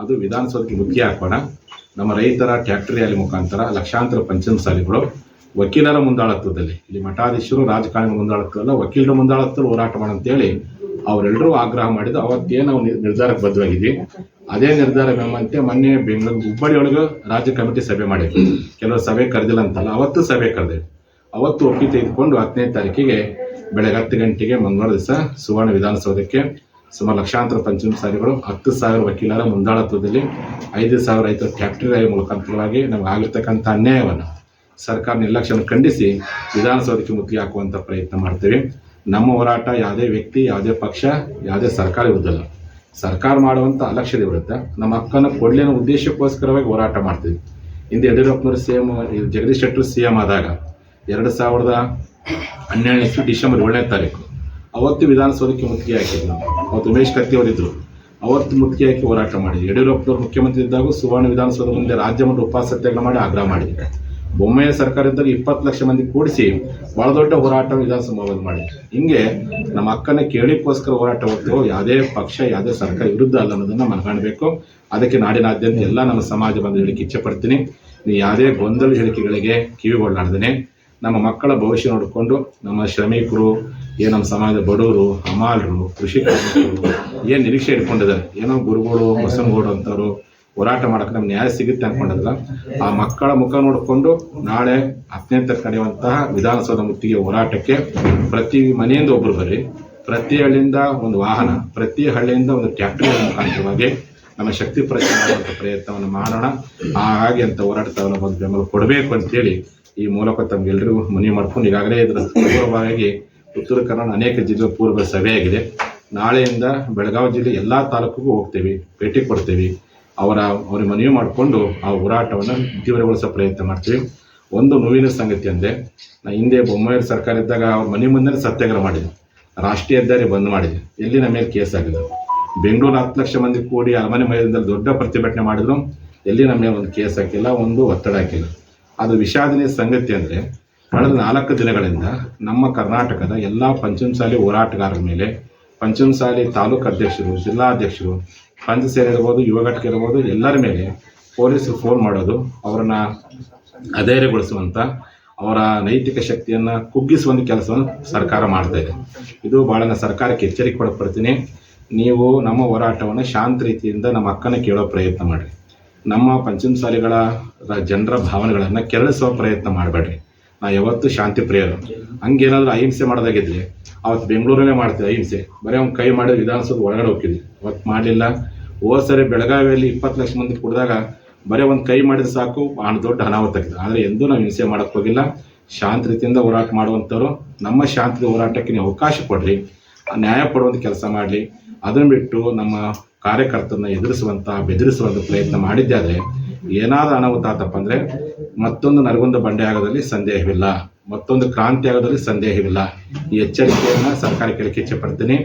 ಅದು ವಿಧಾನಸೌಧಕ್ಕೆ ಮುಖ್ಯ ಹಾಕೋಣ. ನಮ್ಮ ರೈತರ ಟ್ಯಾಕ್ಟರ್ ರ್ಯಾಲಿ ಮುಖಾಂತರ ಲಕ್ಷಾಂತರ ಪಂಚಮಸಾಲಿಗಳು ವಕೀಲರ ಮುಂದಾಳತ್ವದಲ್ಲಿ. ಇಲ್ಲಿ ಮಠಾಧೀಶರು, ರಾಜಕಾರಣಿಗಳ ಮುಂದಾಳತ್ವದಲ್ಲ ವಕೀಲರ ಮುಂದಾಳತ್ವದಲ್ಲಿ ಹೋರಾಟ ಮಾಡಂತೇಳಿ ಅವರೆಲ್ಲರೂ ಆಗ್ರಹ ಮಾಡಿದ್ರು ಅವತ್ತೇನು ನಾವು ನಿರ್- ನಿರ್ಧಾರಕ್ಕೆ ಬದ್ಧವಾಗಿದ್ವಿ. ಅದೇ ನಿರ್ಧಾರ ಎಂಬಂತೆ ಮೊನ್ನೆ ಬೆಂಗಳೂರು ಹುಬ್ಬಳ್ಳಿ ಒಳಗೆ ರಾಜ್ಯ ಕಮಿಟಿ ಸಭೆ ಮಾಡಿದ್ವಿ. ಕೆಲವರು ಸಭೆ ಕರೆದಿಲ್ಲ ಅಂತಲ್ಲ, ಅವತ್ತು ಸಭೆ ಕರೆದೆ ಅವತ್ತು ಒಪ್ಪಿಗೆ ತೆಗೆದುಕೊಂಡು ಹತ್ತನೇ ತಾರೀಕಿಗೆ ಬೆಳಗ್ಗೆ ಹತ್ತು ಗಂಟೆಗೆ ಮಂಗಳವಾರ ದಿವಸ ಸುವರ್ಣ ವಿಧಾನಸೌಧಕ್ಕೆ ಸುಮಾರು ಲಕ್ಷಾಂತರ ಪಂಚಮ ಸಾರಿಗಳು ಹತ್ತು ಸಾವಿರ ವಕೀಲರ ಮುಂದಾಳತ್ವದಲ್ಲಿ, ಐದು ಸಾವಿರ ರೈತರ ಟ್ಯಾಕ್ಟರಿ ಮುಖಾಂತರವಾಗಿ ನಮ್ಗೆ ಆಗಿರ್ತಕ್ಕಂಥ ಅನ್ಯಾಯವನ್ನು ಸರ್ಕಾರ ನಿರ್ಲಕ್ಷ್ಯವನ್ನು ಖಂಡಿಸಿ ವಿಧಾನಸೌಧಕ್ಕೆ ಮುತ್ತಿಗೆ ಹಾಕುವಂಥ ಪ್ರಯತ್ನ ಮಾಡ್ತೀವಿ. ನಮ್ಮ ಹೋರಾಟ ಯಾವುದೇ ವ್ಯಕ್ತಿ, ಯಾವುದೇ ಪಕ್ಷ, ಯಾವುದೇ ಸರ್ಕಾರ ವಿರುದ್ಧಲ್ಲ. ಸರ್ಕಾರ ಮಾಡುವಂಥ ಅಲಕ್ಷ್ಯದ ವಿರುದ್ಧ ನಮ್ಮ ಹಕ್ಕನ್ನು ಕೊಡ್ಲಿ ಅನ್ನೋ ಉದ್ದೇಶಕ್ಕೋಸ್ಕರವಾಗಿ ಹೋರಾಟ ಮಾಡ್ತೀವಿ. ಹಿಂದೆ ಯಡಿಯೂರಪ್ಪನವರು C M Jagadish Shettar C M ಆದಾಗ ಎರಡು ಸಾವಿರದ ಹನ್ನೆರಡನೇ ಇಸ್ವಿ ಡಿಸೆಂಬರ್ ಏಳನೇ ತಾರೀಕು ಅವತ್ತು ವಿಧಾನಸೌಧಕ್ಕೆ ಮುತ್ತಿಗೆ ಹಾಕಿದ್ವಿ ನಾವು. ಅವತ್ತು ಉಮೇಶ್ ಕತ್ತಿ ಅವತ್ತು ಮುತ್ತಿಗೆ ಹಾಕಿ ಹೋರಾಟ ಮಾಡಿದ್ವಿ. ಯಡಿಯೂರಪ್ಪನವರು ಮುಖ್ಯಮಂತ್ರಿ ಇದ್ದಾಗ ಸುವರ್ಣ ವಿಧಾನಸೌಧ ಮುಂದೆ ರಾಜ್ಯ ಮಟ್ಟ ಉಪವಾಸ ಸತ್ಯಾಗ್ರಹ ಮಾಡಿ ಆಗ್ರಹ ಮಾಡಿದ್ವಿ. ಬೊಮ್ಮೆಯ ಸರ್ಕಾರ ಇದ್ದಾಗ ಇಪ್ಪತ್ತು ಲಕ್ಷ ಮಂದಿ ಕೂಡಿಸಿ ಬಹಳ ದೊಡ್ಡ ಹೋರಾಟ ವಿಧಾನಸಭೆ ಮಾಡಿ. ಹಿಂಗೆ ನಮ್ಮ ಅಕ್ಕನ ಕೇಳಿಕೋಸ್ಕರ ಹೋರಾಟ ಹೊತ್ತು ಯಾವುದೇ ಪಕ್ಷ, ಯಾವುದೇ ಸರ್ಕಾರ ವಿರುದ್ಧ ಅಲ್ಲ ಅನ್ನೋದನ್ನ ಮನಗಾಣಬೇಕು. ಅದಕ್ಕೆ ನಾಡಿನಾದ್ಯಂತ ಎಲ್ಲ ನಮ್ಮ ಸಮಾಜ ಬಂದು ಹೇಳಿಕೆ ಇಚ್ಛೆ ಪಡ್ತೀನಿ. ಯಾವುದೇ ಗೊಂದಲ ಹೇಳಿಕೆಗಳಿಗೆ ಕಿವಿಗೊಳ್ಳಾಡ್ದೇನೆ. ನಮ್ಮ ಮಕ್ಕಳ ಭವಿಷ್ಯ ನೋಡಿಕೊಂಡು ನಮ್ಮ ಶ್ರಮಿಕರು ಏನು ನಮ್ಮ ಸಮಾಜದ ಬಡವರು ಹಮಾಲರು ಕೃಷಿ ಕಾರ್ಮಿಕರು ಏನು ನಿರೀಕ್ಷೆ ಇಟ್ಕೊಂಡಿದ್ದಾರೆ? ಏನೋ ಗುರುಗಳು ಬಸನಗೌಡರು ಅಂತವರು ಹೋರಾಟ ಮಾಡಕ್ಕೆ ನಮ್ಗೆ ನ್ಯಾಯ ಸಿಗುತ್ತೆ ಅನ್ಕೊಂಡಿದ್ರ ಆ ಮಕ್ಕಳ ಮುಖ ನೋಡಿಕೊಂಡು ನಾಳೆ ಹತ್ತನೇ ನಡೆಯುವಂತಹ ವಿಧಾನಸೌಧ ಮುತ್ತಿಗೆ ಹೋರಾಟಕ್ಕೆ ಪ್ರತಿ ಮನೆಯಿಂದ ಒಬ್ರು ಬರ್ರಿ. ಪ್ರತಿ ಹಳ್ಳಿಯಿಂದ ಒಂದು ವಾಹನ, ಪ್ರತಿ ಹಳ್ಳಿಯಿಂದ ಒಂದು ಟ್ಯಾಕ್ಟರ್ ಮುಖಾಂತರವಾಗಿ ನಮ್ಮ ಶಕ್ತಿ ಪ್ರಚಾರ ಮಾಡುವಂಥ ಪ್ರಯತ್ನವನ್ನು ಮಾಡೋಣ. ಹಾಗೆ ಅಂತ ಹೋರಾಟ ಒಂದು ಬೆಂಬಲ ಕೊಡಬೇಕು ಅಂತೇಳಿ ಈ ಮೂಲಕ ತಮ್ಗೆಲ್ಲರಿಗೂ ಮನವಿ ಮಾಡ್ಕೊಂಡು ಈಗಾಗಲೇ ಇದರ ಪೂರ್ವವಾಗಿ ಉತ್ತರ ಕನ್ನಡ ಅನೇಕ ಜಿಲ್ಲೆ ಪೂರ್ವ ಸಭೆಯಾಗಿದೆ. ನಾಳೆಯಿಂದ ಬೆಳಗಾವಿ ಜಿಲ್ಲೆ ಎಲ್ಲ ತಾಲೂಕಿಗೂ ಹೋಗ್ತೇವೆ, ಭೇಟಿ ಕೊಡ್ತೇವೆ. ಅವರ ಅವ್ರಿಗೆ ಮನವಿ ಮಾಡಿಕೊಂಡು ಆ ಹೋರಾಟವನ್ನು ತೀವ್ರಗೊಳಿಸೋ ಪ್ರಯತ್ನ ಮಾಡ್ತೀವಿ. ಒಂದು ನೋವಿನ ಸಂಗತಿ ಅಂದರೆ, ನಾ ಹಿಂದೆ ಬೊಮ್ಮಾಯಿ ಸರ್ಕಾರ ಇದ್ದಾಗ ಅವ್ರ ಮನೆ ಮುಂದೆ ಸತ್ಯಾಗ್ರಹ ಮಾಡಿದೆ ರಾಷ್ಟ್ರೀಯ ಹೆದ್ದಾರಿ ಬಂದ್ ಮಾಡಿದೆ ಎಲ್ಲಿ ನಮ್ಮ ಮೇಲೆ ಕೇಸ್ ಆಗಿದೆ ಬೆಂಗಳೂರು ಹತ್ತು ಲಕ್ಷ ಮಂದಿ ಕೂಡಿ ಅರಮನೆ ಮೈದಾನದಲ್ಲಿ ದೊಡ್ಡ ಪ್ರತಿಭಟನೆ ಮಾಡಿದ್ರು. ಎಲ್ಲಿ ನಮ್ಮ ಮೇಲೆ ಒಂದು ಕೇಸ್ ಹಾಕಿಲ್ಲ, ಒಂದು ಒತ್ತಡ ಹಾಕಿಲ್ಲ. ಅದು ವಿಷಾದನೀಯ ಸಂಗತಿ ಅಂದರೆ ಕಳೆದ ನಾಲ್ಕು ದಿನಗಳಿಂದ ನಮ್ಮ ಕರ್ನಾಟಕದ ಎಲ್ಲ ಪಂಚಮಸಾಲಿ ಹೋರಾಟಗಾರರ ಮೇಲೆ ಪಂಚಮಸಾಲಿ ತಾಲೂಕು ಅಧ್ಯಕ್ಷರು, ಜಿಲ್ಲಾಧ್ಯಕ್ಷರು, ಪಂಚ ಸೇನೆ ಇರ್ಬೋದು ಯುವ ಘಟಕ ಇರ್ಬೋದು ಎಲ್ಲರ ಮೇಲೆ ಪೊಲೀಸರು ಫೋನ್ ಮಾಡೋದು, ಅವರನ್ನು ಅಧೈರ್ಯಗೊಳಿಸುವಂಥ ಅವರ ನೈತಿಕ ಶಕ್ತಿಯನ್ನು ಕುಗ್ಗಿಸುವಂಥ ಕೆಲಸವನ್ನು ಸರ್ಕಾರ ಮಾಡ್ತಾ ಇದೆ. ಇದು ಭಾಳ ಸರ್ಕಾರಕ್ಕೆ ಎಚ್ಚರಿಕೆ ಕೊಡಪಡ್ತೀನಿ ನೀವು ನಮ್ಮ ಹೋರಾಟವನ್ನು ಶಾಂತ ರೀತಿಯಿಂದ ನಮ್ಮ ಅಕ್ಕನ ಕೇಳೋ ಪ್ರಯತ್ನ ಮಾಡಿರಿ. ನಮ್ಮ ಪಂಚಮಸಾಲಿಗಳ ಜನರ ಭಾವನೆಗಳನ್ನು ಕೆರಳಿಸುವ ಪ್ರಯತ್ನ ಮಾಡಬೇಡ್ರಿ. ನಾ ಯಾವತ್ತೂ ಶಾಂತಿ ಪ್ರಿಯರು ಹಂಗೇನಾದ್ರೂ ಅಹಿಂಸೆ ಮಾಡೋದಾಗಿದ್ರೆ, ಅವತ್ತು ಬೆಂಗಳೂರಲ್ಲೇ ಮಾಡ್ತೀವಿ ಅಹಿಂಸೆ. ಬರೀ ಅವ್ನು ಕೈ ಮಾಡಿದ ವಿಧಾನಸೌಧ ಒಳಗಡೆ ಹೋಗ್ತಿದ್ವಿ. ಅವತ್ತು ಮಾಡಲಿಲ್ಲ. ಹೋದ ಸರಿ ಬೆಳಗಾವಿಯಲ್ಲಿ ಇಪ್ಪತ್ತು ಲಕ್ಷ ಮಂದಿ ಕುಡಿದಾಗ ಬರೀ ಒಂದು ಕೈ ಮಾಡಿದ್ರೆ ಸಾಕು ಹಣ ದೊಡ್ಡ ಅನಾಹುತ ಆಗಿದೆ. ಆದರೆ ಎಂದೂ ನಾವು ಹಿಂಸೆ ಮಾಡೋಕ್ಕೆ ಹೋಗಿಲ್ಲ. ಶಾಂತ ರೀತಿಯಿಂದ ಹೋರಾಟ ಮಾಡುವಂಥವ್ರು, ನಮ್ಮ ಶಾಂತಿಯ ಹೋರಾಟಕ್ಕೆ ನೀವು ಅವಕಾಶ ಕೊಡ್ರಿ. ನ್ಯಾಯ ಕೊಡುವಂಥ ಕೆಲಸ ಮಾಡಲಿ, ಅದನ್ನು ಬಿಟ್ಟು ನಮ್ಮ ಕಾರ್ಯಕರ್ತರನ್ನ ಎದುರಿಸುವಂಥ ಬೆದರಿಸುವಂಥ ಪ್ರಯತ್ನ ಮಾಡಿದ್ದೆ ಆದರೆ ಏನಾದರೂ ಅನಾಹುತ ಆತಪ್ಪ ಅಂದರೆ ಮತ್ತೊಂದು ನರಗುಂದ ಬಂಡೆ ಆಗೋದಲ್ಲಿ ಸಂದೇಹವಿಲ್ಲ, ಮತ್ತೊಂದು ಕ್ರಾಂತಿ ಆಗೋದ್ರಲ್ಲಿ ಸಂದೇಹವಿಲ್ಲ. ಈ ಎಚ್ಚರಿಕೆಯನ್ನು ಸರ್ಕಾರಕ್ಕೆ ಕೇಳಕ್ಕೆ ಇಚ್ಛೆ ಪಡ್ತೀನಿ